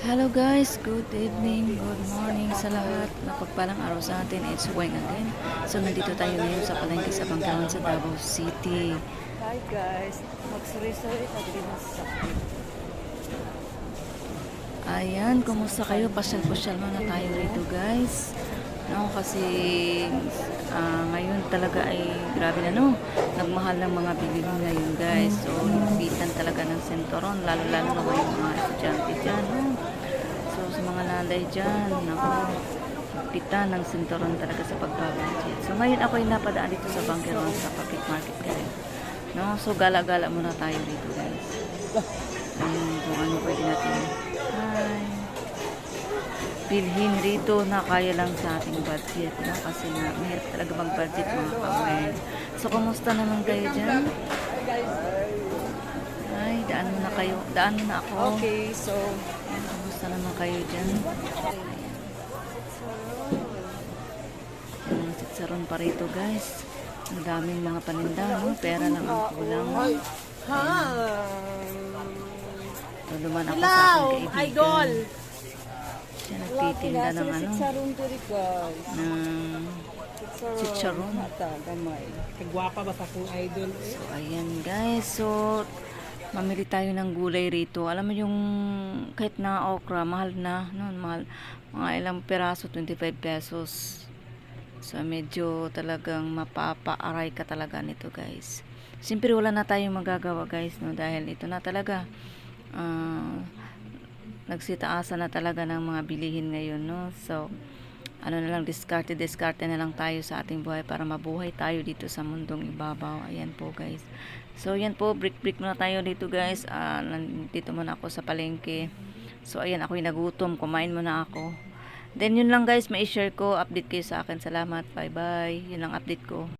Hello guys, good evening, good morning sa lahat. Napagpalang araw sa atin, it's Weng again. So nandito tayo ngayon sa palengke sa Bangkawan sa Davao City. Hi guys, magsuri-suri sa Ayan, kumusta kayo? Pasyal-pasyal muna tayo rito guys. No, kasi ah, ngayon talaga ay grabe na no. Nagmahal ng mga bilihin ngayon guys. So, higpitan talaga ng sentoron. Lalo-lalo na yung mga estudyante dyan. No? Sa mga nanday dyan, ako, higpitan ng sentoron talaga sa pagbabudget. So, ngayon ako ay napadaan dito sa Bangkeron sa Pakit Market kaya. No? So, gala-gala muna tayo rito guys. Ayun, kung ano pwede natin. Hi. Bilhin rito na kaya lang sa ating budget. No? Kasi nga, mahirap talaga mag-budget mga kamay. So, kumusta naman kayo dyan? Daan mo na kayo. Daan mo na ako. Okay, so Ayan, kumusta naman kayo dyan? Ayan, sitsaron pa rito guys. Ang daming mga paninda, no? Pera lang ang kulang. ha. Tuluman ako sa aking kaibigan. idol. Siya nagtitinda ng ano, Sarong diri guys. ng Chicharon. Kagwapa ba sa kong idol eh? So, ayan guys. So, mamili tayo ng gulay rito. Alam mo yung kahit na okra, mahal na. No? Mahal, mga ilang peraso, 25 pesos. So, medyo talagang mapapaaray ka talaga nito guys. Siyempre, wala na tayong magagawa guys. No? Dahil ito na talaga. ah nagsitaasa na talaga ng mga bilihin ngayon. No? So, ano na lang, diskarte, diskarte na lang tayo sa ating buhay para mabuhay tayo dito sa mundong ibabaw. Ayan po guys. So, yan po, break-break muna tayo dito guys. Ah, nandito muna ako sa palengke. So, ayan, ako'y nagutom. Kumain muna ako. Then, yun lang guys, may share ko. Update kayo sa akin. Salamat. Bye-bye. Yun lang update ko.